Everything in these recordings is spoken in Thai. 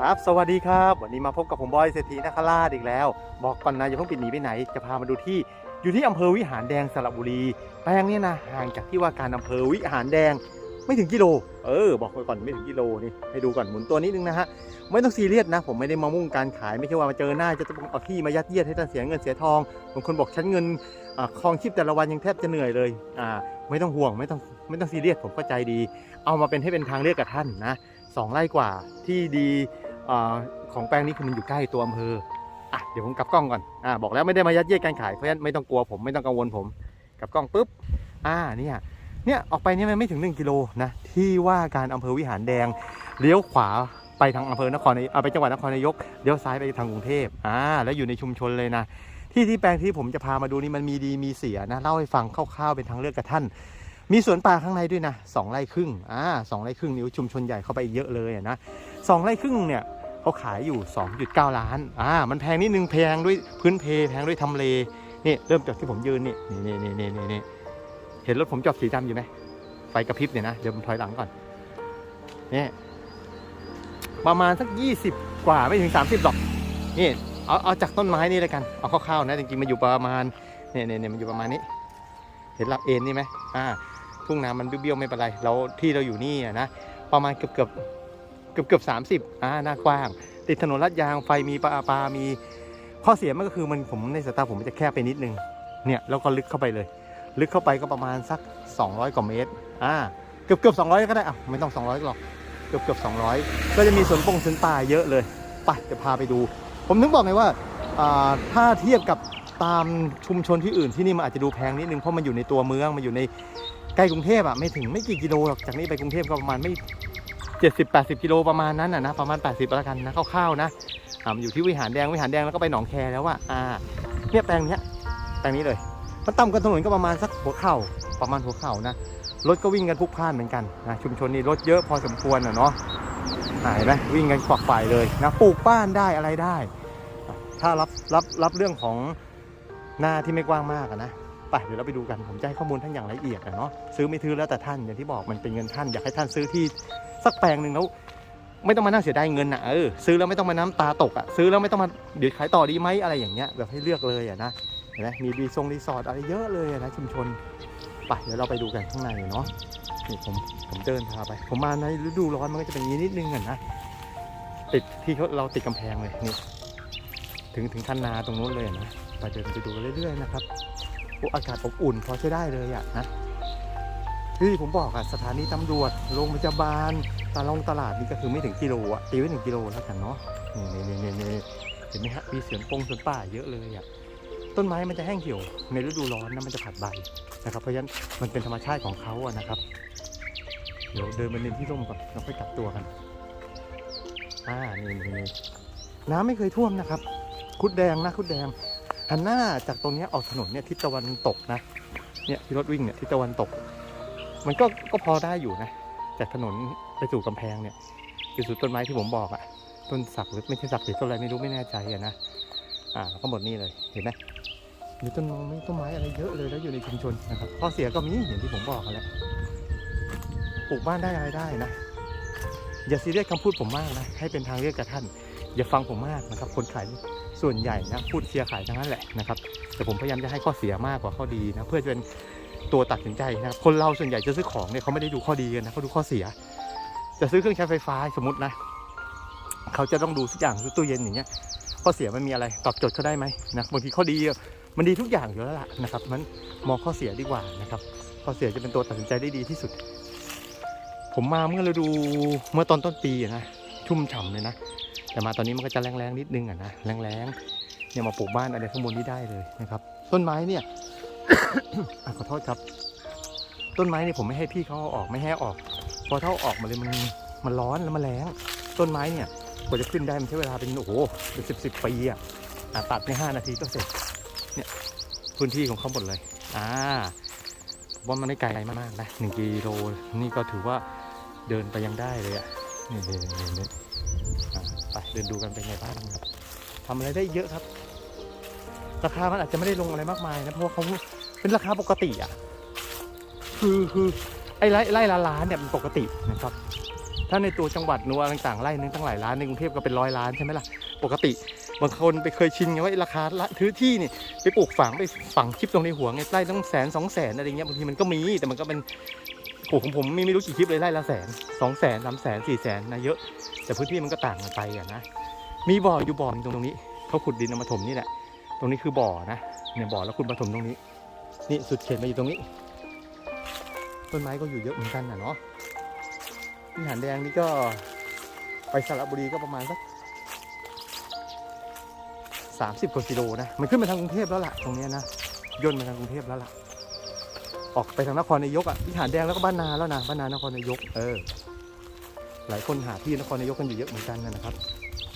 ครับสวัสดีครับ วันนี้มาพบกับผมบอยเศรษฐีนาคราชอีกแล้ว บอกก่อนนะอย่าเพิ่งปิดหนีไปไหน จะพามาดูที่อยู่ที่อำเภอวิหารแดงสระบุรี แปลงเนี้นะห่างจากที่ว่าการอำเภอวิหารแดงไม่ถึงกิโล เออ บอกไว้ก่อนไม่ถึงกิโลนี่ให้ดูก่อนหมุนตัวนิดนึงนะฮะไม่ต้องซีเรียสนะ ผมไม่ได้มามุ่งการขายไม่ใช่ว่ามาเจอหน้าจะต้องเอาที่มายัดเยียดให้ท่านเสียเงินเสียทองบางคนบอกฉันเงินอคลองชีพแต่ละวันยังแทบจะเหนื่อยเลยอ่าไม่ต้องห่วงไม่ต้องไม่ต้องซีเรียสผมเข้าใจดี เอามาเป็นให้เป็นทางเลือกกับท่านนะสองไร่กว่าที่ดี ของแปลงนี้คือมันอยู่ใกล้ตัวอำเภออะเดี๋ยวผมกลับกล้องก่อนอ่าบอกแล้วไม่ได้มายัดเยียดการขายเพราะฉะนั้นไม่ต้องกลัวผมไม่ต้องกังวลผมกลับกล้องปุ๊บอ่าเนี่ยเนี่ยออกไปเนี่ยมันไม่ถึง 1กิโลนะที่ว่าการอำเภอวิหารแดงเลี้ยวขวาไปทางอำเภอนครนายเอาไปจังหวัดนครนายกเลี้ยวซ้ายไปทางกรุงเทพอ่าแล้วอยู่ในชุมชนเลยนะ ที่ที่แปลงที่ผมจะพามาดูนี่มันมีดีมีเสียนะเล่าให้ฟังคร่าวๆเป็นทางเลือกกับท่าน มีสวนป่าข้างในด้วยนะสองไร่ครึ่งอ่าสองไร่ครึ่งนิ้วชุมชนใหญ่เข้าไปเยอะเลยนะสองไร่ครึ่งเนี่ย เขาขายอยู่ 2.9 ล้านอ่ามันแพงนิดนึงแพงด้วยพื้นเพแพงด้วยทำเลนี่เริ่มจากที่ผมยืนนี่นี่นี่นี่นี่นี่เห็นรถผมจอดสีดำอยู่ไหมไฟกระพริบเนี่ยนะเดี๋ยวผมถอยหลังก่อนนี่ประมาณสัก 20 กว่าไม่ถึง 30หรอกนี่เอาเอาจากต้นไม้นี่เลยกันเอาคร่าวๆนะจริงๆมันอยู่ประมาณเนี่ยเนี่ยเนี่มันอยู่ประมาณนี้ เห็นหลักเอ็นนี่ไหมอ่าทุ่งนามันเบี้ยวๆไม่เป็นไร เราที่เราอยู่นี่นะประมาณเกือบเกือบ เกือบเกือบสามสิบอ่าหน้ากว้าง ติดถนนลาดยางไฟมีปลาปลามีข้อเสียมันก็คือมันผมในสายตาผมมันจะแคบไปนิดนึงเนี่ยแล้วก็ลึกเข้าไปเลย ลึกเข้าไปก็ประมาณสัก 200 กว่าเมตรอ่าเกือบเกือบ200 ก็ได้อะไม่ต้อง 200หรอกเกือบเกือบ200 ก็จะมีสวนปงสวนป่าเยอะเลยไปจะพาไปดู ผมถึงบอกไงว่าอ่าถ้าเทียบกับตามชุมชนที่อื่นที่นี่มันอาจจะดูแพงนิดนึงเพราะมันอยู่ในตัวเมืองมันอยู่ในใกล้กรุงเทพอะไม่ถึงไม่กี่กิโลหรอกจากนี้ไปกรุงเทพก็ประมาณไม่ เจ็ดสิบแปดสิบกิโลประมาณนั้นอะนะประมาณแปดสิบแล้วกันนะคร่าวๆนะอ่าอยู่ที่วิหารแดงวิหารแดงแล้วก็ไปหนองแคแล้วอะอ่าเนี่ยแปลงเนี้ยแปลงนี้เลยมันต่ำกันถนนก็ประมาณสักหัวเข่าประมาณหัวเข่านะรถก็วิ่งกันพลุกพล่านเหมือนกันนะชุมชนนี้รถเยอะพอสมควรอะเนาะอ่าเห็นไหมวิ่งกันขวักไฝ่ายเลยนะปลูกบ้านได้อะไรได้ ถ้ารับรับรับเรื่องของหน้าที่ไม่กว้างมากนะไปเดี๋ยวเราไปดูกันผมจะให้ข้อมูลท่านอย่างละเอียดอะเนาะซื้อไม่ซื้อแล้วแต่ท่านอย่างที่บอกมันเป็นเงินท่านอยากให้ท่านซื้อที่ สักแปลงหนึ่งแล้ว ไม่ต้องมานั่งเสียดายเงินอะเออซื้อแล้วไม่ต้องมาน้ำตาตกอะซื้อแล้วไม่ต้องมาเดี๋ยวขายต่อดีไหมอะไรอย่างเงี้ยแบบให้เลือกเลยอะนะเห็นไหมมีรีสงรีสอร์ทอะไรเยอะเลยอะนะชุมชนไปเดี๋ยวเราไปดูกันข้างในเนาะนี่ผมผมเดินพาไป ผมมาในฤดูร้อนมันก็จะเป็นอย่างนี้นิดนึงอะนะติดที่เขาเราติดกำแพงเลยนี่ถึงถึงคันนาตรงนู้นเลยนะไปเดินไปดูเรื่อยๆนะครับอากาศอบอุ่นพอใช้ได้เลยอะนะ ที่ผมบอกอะสถานีตำรวจโรงพยาบาลตลาดตลาดนี่ก็คือไม่ถึงกิโลอะตีไว้หนึ่งกิโลแล้วกันเนาะนี่นี่นี่นี่เห็นไหมฮะมีเสียงปงสวนป่าเยอะเลยอะต้นไม้มันจะแห้งเหี่ยวในฤดูร้อนนะมันจะผัดใบนะครับ เพราะฉะนั้นมันเป็นธรรมชาติของเขาอะนะครับ เดี๋ยวเดินมาเดินที่ร่มก่อนเราค่อยกลับตัวกันอ่านี่นี่น้ำไม่เคยท่วมนะครับ คุดแดงนะคุดแดงหันหน้าจากตรงนี้ออกถนนเนี่ยทิศตะวันตกนะเนี่ยที่รถวิ่งเนี่ยทิศตะวันตก มันก็ก็พอได้อยู่นะจากถนนไปสู่กำแพงเนี่ยคือสุดต้นไม้ที่ผมบอกอะต้นสักหรือไม่ใช่สักหรือต้นอะไรไม่รู้ไม่แน่ใจอะนะอ่าแล้วก็หมดนี่เลยเห็นไหมมีต้นไม้ต้นไม้อะไรเยอะเลยแล้วอยู่ในชุมชนนะครับข้อเสียก็มีอย่างที่ผมบอกกันแหล้วปลูกบ้านได้อะไรได้นะ อย่าซีเรียสคำพูดผมมากนะให้เป็นทางเลือกกับท่าน อย่าฟังผมมากนะครับ คนขายส่วนใหญ่นะพูดเชียร์ขายทั้งนั้นแหละนะครับแต่ผมพยายามจะให้ข้อเสียมากกว่าข้อดีนะเพื่อจะเป็น ตัวตัดสินใจนะครับคนเราส่วนใหญ่จะซื้อของเนี่ยเขาไม่ได้ดูข้อดีกันนะเขาดูข้อเสีย จะซื้อเครื่องใช้ไฟฟ้าสมมตินะเขาจะต้องดูทุกอย่างตู้เย็นอย่างเงี้ยข้อเสียมันมีอะไรตอบโจทย์เขาได้ไหมนะบางทีข้อดีมันดีทุกอย่างอยู่แล้วล่ะนะครับมันมองข้อเสียดีกว่านะครับข้อเสียจะเป็นตัวตัดสินใจได้ดีที่สุด ผมมาเมื่อฤดูเมื่อตอนต้นปีนะชุ่มฉ่ำเลยนะแต่มาตอนนี้มันก็จะแรงๆนิดนึงอะนะแรงๆเนี่ยมาปลูกบ้านอะไรข้างบนนี้ได้เลยนะครับ ต้นไม้เนี่ย ขอโทษครับ ต้นไม้เนี่ยผมไม่ให้พี่เขาเอาออกไม่ให้ออก พอถ้าเอาออกมาเลยมันมันร้อนแล้วมันแรงต้นไม้เนี่ยกว่าจะขึ้นได้มันใช้เวลาเป็นโอ้โหเป็นสิบสิบปีอะตัดในห้านาทีก็เสร็จเนี่ยพื้นที่ของเขาหมดเลยอ่าว่ามันไม่ไกลมากนะหนึ่งกิโลนี่ก็ถือว่าเดินไปยังได้เลยอะนี่นี่นี่ไปเดินดูกันเป็นไงบ้างครับทำอะไรได้เยอะครับ ราคามันอาจจะไม่ได้ลงอะไรมากมายนะเพราะว่าเขาเป็นราคาปกติอะคือคือไอ้ไร่ไร่ละล้านเนี่ยมันปกตินะครับ ถ้าในตัวจังหวัดนัวต่างๆไร่นึงตั้งหลายล้านในกรุงเทพก็เป็นร้อยล้านใช่ไหมล่ะปกติบางคนไปเคยชินไงว่าราคาละถือที่นี่ไปปลูกฝังไปฝังชิปตรงในหัวไงไร่ต้องแสนสองแสนอะไรเงี้ยบางทีมันก็มีแต่มันก็เป็นปลูกของผมมีไม่รู้กี่คลิปเลยไร่ละแสนสองแสนสามแสนสี่แสนนะเยอะ แต่พื้นที่มันก็ต่างกันไปอะนะมีบ่ออยู่บ่อหนึ่งตรงนี้เขาขุดดินเอามาถมนี่แหละ รงนี้คือบ่อนะเนี่ยบ่อแล้วคุณมาถมตรงนี้ นี่สุดเขตมาอยู่ตรงนี้ ต้นไม้ก็อยู่เยอะเหมือนกันนะเนาะวิหารแดงนี่ก็ไปสระบุรีก็ประมาณสักสามสิบกว่ากิโลนะ มันขึ้นมาทางกรุงเทพแล้วล่ะ ตรงนี้นะ ย่นมาทางกรุงเทพแล้วล่ะ ออกไปทางนครนายกอะวิหารแดงแล้วก็บ้านนาแล้วนะ บ้านนานครนายก เออ หลายคนหาที่นครนายกกันอยู่เยอะเหมือนกันนะครับ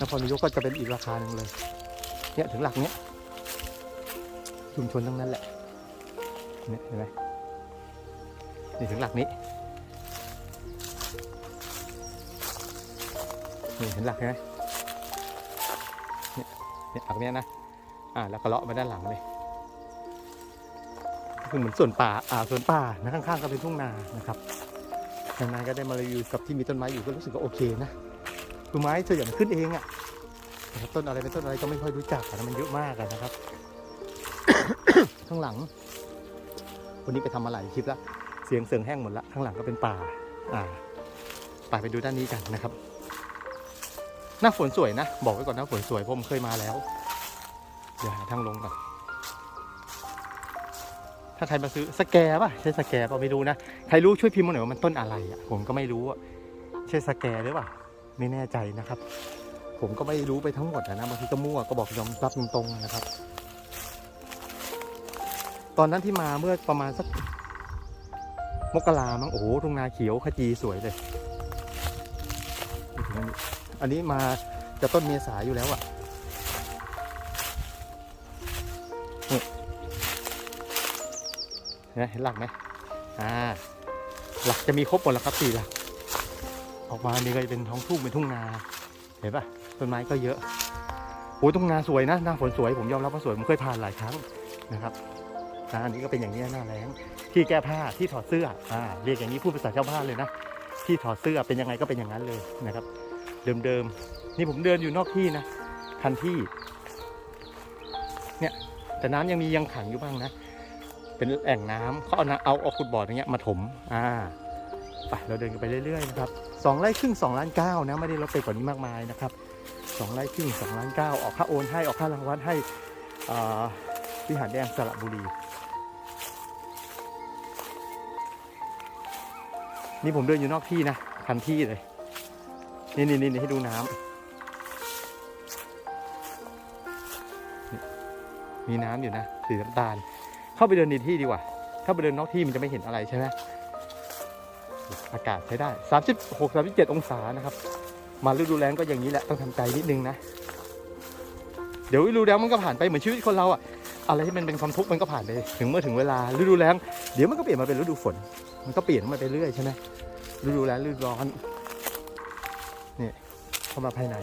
นครนายกก็จะเป็นอีกราคาหนึ่งเลย เนี่ยถึงหลักเนี้ย ชุมชนทั้งนั้นแหละเนี่ยเห็นไหมนี่ถึงหลักนี้นี่เห็นหลักไหมเนี่ยเนี่ยหลักเนี้ยนะอ่าแล้วก็เลาะมาด้านหลังเลยคือเหมือนส่วนป่าอ่าส่วนป่านะข้างๆก็เป็นทุ่งนานะครับนานๆก็ได้มารีวิวกับที่มีต้นไม้อยู่ก็รู้สึกว่าโอเคนะคือไม้ส่วนใหญ่มันขึ้นเองอะแต่ต้นอะไรเป็นต้นอะไรก็ไม่ค่อยรู้จักอะนะมันเยอะมากอะนะครับ ข้างหลัง วันนี้ไปทำมาหลายคลิปแล้วเสียงเสืองแห้งหมดละข้างหลังก็เป็นป่า อ่าไปไปดูด้านนี้กันนะครับ หน้าฝนสวยนะ บอกไว้ก่อนหน้าฝนสวยผมเคยมาแล้ว เดี๋ยวหาทางลงก่อน ถ้าใครมาซื้อสแกร์ป่ะ ใช่สแกร์ป่ะไม่รู้นะ ใครรู้ช่วยพิมพ์มาหน่อยว่ามันต้นอะไรอะ ผมก็ไม่รู้อะใช่สแกร์หรือเปล่า ไม่แน่ใจนะครับ ผมก็ไม่รู้ไปทั้งหมดนะบางทีก็มั่วก็บอกยอมรับตรงๆนะครับ ตอนนั้นที่มาเมื่อประมาณสักมกรามั้งโอ้โหทุ่งนาเขียวขจีสวยเลย อันนี้มาจะต้นเมษาอยู่แล้วอะ่ะนี่เห็นไหมเห็นหลักไหมอ่า หลักจะมีครบหมดแล้วครับสี่หลัก ออกมานี่ก็จะเป็นท้องทุ่งเป็นทุ่งนา เห็นปะต้นไม้ก็เยอะโอ้ยทุ่งนาสวยนะหน้าฝนสวยผมยอมรับว่าสวยผมเคยผ่านหลายครั้งนะครับ นะอันนี้ก็เป็นอย่างนี้หน้าแรงที่แก้ผ้าที่ถอดเสื้ออ่าเรียกอย่างนี้พูดภาษาชาวบ้านเลยนะที่ถอดเสื้อเป็นยังไงก็เป็นอย่างนั้นเลยนะครับ เดิมๆนี่ผมเดินอยู่นอกที่นะคันที่ เนี่ยแต่น้ำยังมียังขังอยู่บ้างนะเป็นแอ่งน้ำเขาเอาน้ำเอาเอาขุดบ่ออย่างเงี้ยมาถมอ่าไปเราเดินกันไปเรื่อยๆนะครับสองไร่ครึ่งสองล้านเก้านะไม่ได้ลดไปกว่านี้มากมายนะครับสองไร่ครึ่งสองล้านเก้าออกค่าโอนให้ออกค่ารางวัลให้อ่าวิหารแดงสระบุรี นี่ผมเดินอยู่นอกที่นะคันที่เลย นี่นี่นี่ให้ดูน้ำมีน้ำอยู่นะสีน้ำตาล เข้าไปเดินในที่ดีกว่า ถ้าไปเดินนอกที่มันจะไม่เห็นอะไรใช่ไหมอากาศใช้ได้ 36 37 องศานะครับ มาฤดูแล้งก็อย่างนี้แหละ ต้องทำใจนิดนึงนะ เดี๋ยวฤดูแล้งมันก็ผ่านไปเหมือนชีวิตคนเราอะ อะไรที่มันเป็นความทุกข์มันก็ผ่านไปถึงเมื่อถึงเวลาฤดูแล้งเดี๋ยวมันก็เปลี่ยนมาเป็นฤดูฝน มันก็เปลี่ยนมาไปเรื่อยใช่ไหมฤดูแล้งฤดูร้อนนี่เข้ามาภายใน